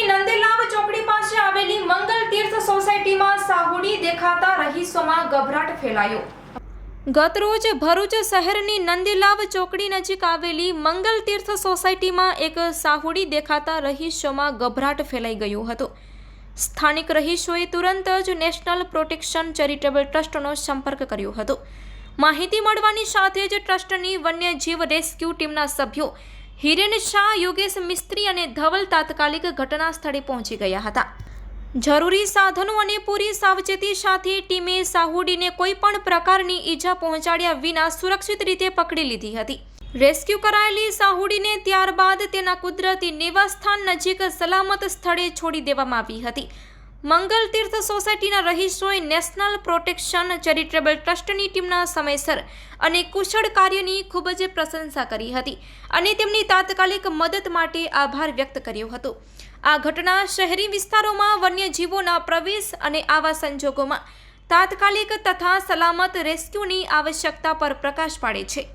સુરતની નંદીલાલ ચોકડી પાસે આવેલી મંગલ તીર્થ સોસાયટીમાં સાહુડી દેખાતા રહીશોમાં ગભરાટ ફેલાયો. ગતરોજ ભરૂચ શહેરની નંદીલાવ ચોકડી નજીક આવેલી મંગલ તીર્થ સોસાયટીમાં એક સાહુડી દેખાતા રહીશોમાં ગભરાટ ફેલાઈ ગયો હતો. સ્થાનિક રહીશોએ તુરંત જ નેશનલ પ્રોટેક્શન ચેરિટેબલ ટ્રસ્ટનો સંપર્ક કર્યો હતો. માહિતી મળવાની સાથે જ ટ્રસ્ટની વન્યજીવ રેસ્ક્યુ ટીમના સભ્યો હિરેન શાહ, યોગેશ મિસ્ત્રી અને ધવલ તાત્કાલિક ઘટના સ્થળે પહોંચી ગયા હતા. જરૂરી સાધનો અને પૂરી સાવચેતી સાથે ટીમે સાહુડીને કોઈ પણ પ્રકારની ઈજા પહોંચાડ્યા વિના સુરક્ષિત રીતે પકડી લીધી હતી. રેસ્ક્યુ કરાયેલી સાહુડીને ત્યારબાદ તેના કુદરતી નિવાસસ્થાન નજીક સલામત સ્થળે છોડી દેવામાં આવી હતી. મંગલ તીર્થ સોસાયટીના રહીશોએ નેશનલ પ્રોટેક્શન ચેરિટેબલ ટ્રસ્ટની ટીમના સમયસર અને કુશળ કાર્યની ખૂબ જ પ્રશંસા કરી હતી અને તેમની તાત્કાલિક મદદ માટે આભાર વ્યક્ત કર્યો હતો. આ ઘટના શહેરી વિસ્તારોમાં વન્યજીવોના પ્રવેશ અને આવા સંજોગોમાં તાત્કાલિક તથા સલામત રેસ્ક્યુની આવશ્યકતા પર પ્રકાશ પાડે છે.